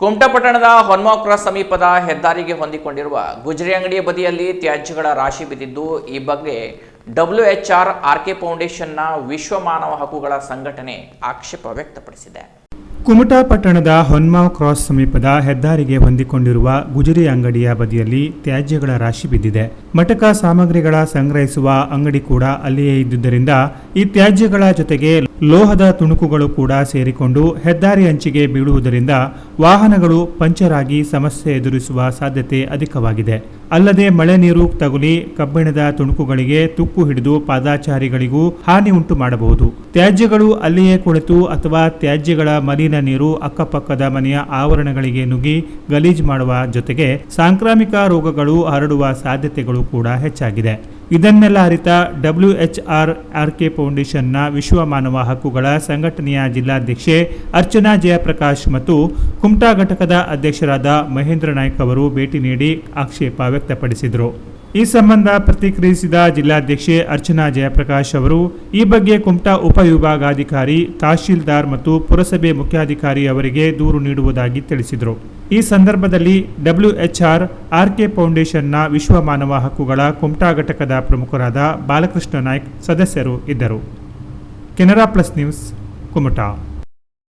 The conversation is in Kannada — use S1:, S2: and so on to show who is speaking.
S1: ಕುಮಟಾ ಹೊನ್ಮಾಕ್ರಾಸ್ ಸಮೀಪದ ಹೆದ್ದಾರಿಗೆ ಹೊಂದಿಕೊಂಡಿರುವ ಗುಜರಿ ಅಂಗಡಿಯ ಬದಿಯಲ್ಲಿ ತ್ಯಾಜ್ಯಗಳ ರಾಶಿ ಬಿದ್ದಿದ್ದು, ಈ ಬಗ್ಗೆ W H R R K ಫೌಂಡೇಶನ್ನ ವಿಶ್ವ ಮಾನವ ಹಕ್ಕುಗಳ ಸಂಘಟನೆ ಆಕ್ಷೇಪ ವ್ಯಕ್ತಪಡಿಸಿದೆ.
S2: ಕುಮಟಾ ಪಟ್ಟಣದ ಹೊನ್ಮಾವ್ ಕ್ರಾಸ್ ಸಮೀಪದ ಹೆದ್ದಾರಿಗೆ ಹೊಂದಿಕೊಂಡಿರುವ ಗುಜರಿ ಅಂಗಡಿಯ ಬದಿಯಲ್ಲಿ ತ್ಯಾಜ್ಯಗಳ ರಾಶಿ ಬಿದ್ದಿದೆ. ಮಟಕ ಸಾಮಗ್ರಿಗಳ ಸಂಗ್ರಹಿಸುವ ಅಂಗಡಿ ಕೂಡ ಅಲ್ಲಿಯೇ ಇದ್ದುದರಿಂದ ಈ ತ್ಯಾಜ್ಯಗಳ ಜೊತೆಗೆ ಲೋಹದ ತುಣುಕುಗಳು ಕೂಡ ಸೇರಿಕೊಂಡು ಹೆದ್ದಾರಿ ಅಂಚಿಗೆ ಬೀಳುವುದರಿಂದ ವಾಹನಗಳು ಪಂಚರ್ ಆಗಿ ಸಮಸ್ಯೆ ಎದುರಿಸುವ ಸಾಧ್ಯತೆ ಅಧಿಕವಾಗಿದೆ. ಅಲ್ಲದೆ ಮಳೆ ನೀರು ತಗುಲಿ ಕಬ್ಬಿಣದ ತುಣುಕುಗಳಿಗೆ ತುಕ್ಕು ಹಿಡಿದು ಪಾದಾಚಾರಿಗಳಿಗೂ ಹಾನಿ ಉಂಟು ಮಾಡಬಹುದು. ತ್ಯಾಜ್ಯಗಳು ಅಲ್ಲಿಯೇ ಕುಳಿತು ಅಥವಾ ತ್ಯಾಜ್ಯಗಳ ಮಲಿನ ನೀರು ಅಕ್ಕಪಕ್ಕದ ಮನೆಯ ಆವರಣಗಳಿಗೆ ನುಗ್ಗಿ ಗಲೀಜು ಮಾಡುವ ಜೊತೆಗೆ ಸಾಂಕ್ರಾಮಿಕ ರೋಗಗಳು ಹರಡುವ ಸಾಧ್ಯತೆಗಳು ಕೂಡ ಹೆಚ್ಚಾಗಿದೆ. ಇದನ್ನೆಲ್ಲ ಅರಿತ W H R R K ಫೌಂಡೇಶನ್ನ ವಿಶ್ವ ಮಾನವ ಹಕ್ಕುಗಳ ಸಂಘಟನೆಯ ಜಿಲ್ಲಾಧ್ಯಕ್ಷೆ ಅರ್ಚನಾ ಜಯಪ್ರಕಾಶ್ ಮತ್ತು ಕುಮಟಾ ಘಟಕದ ಅಧ್ಯಕ್ಷರಾದ ಮಹೇಂದ್ರ ನಾಯ್ಕ ಅವರು ಭೇಟಿ ನೀಡಿ ಆಕ್ಷೇಪ ವ್ಯಕ್ತಪಡಿಸಿದರು. ಈ ಸಂಬಂಧ ಪ್ರತಿಕ್ರಿಯಿಸಿದ ಜಿಲ್ಲಾಧ್ಯಕ್ಷೆ ಅರ್ಚನಾ ಜಯಪ್ರಕಾಶ್ ಅವರು, ಈ ಬಗ್ಗೆ ಕುಮಟಾ ಉಪವಿಭಾಗಾಧಿಕಾರಿ, ತಹಶೀಲ್ದಾರ್ ಮತ್ತು ಪುರಸಭೆ ಮುಖ್ಯಾಧಿಕಾರಿ ಅವರಿಗೆ ದೂರು ನೀಡುವುದಾಗಿ ತಿಳಿಸಿದರು. ಈ ಸಂದರ್ಭದಲ್ಲಿ W H R R K ಫೌಂಡೇಶನ್ನ ವಿಶ್ವ ಮಾನವ ಹಕ್ಕುಗಳ ಕುಮಟಾ ಘಟಕದ ಪ್ರಮುಖರಾದ ಬಾಲಕೃಷ್ಣ ನಾಯ್ಕ್ ಸದಸ್ಯರು ಇದ್ದರು. Canara plus news, Kumta.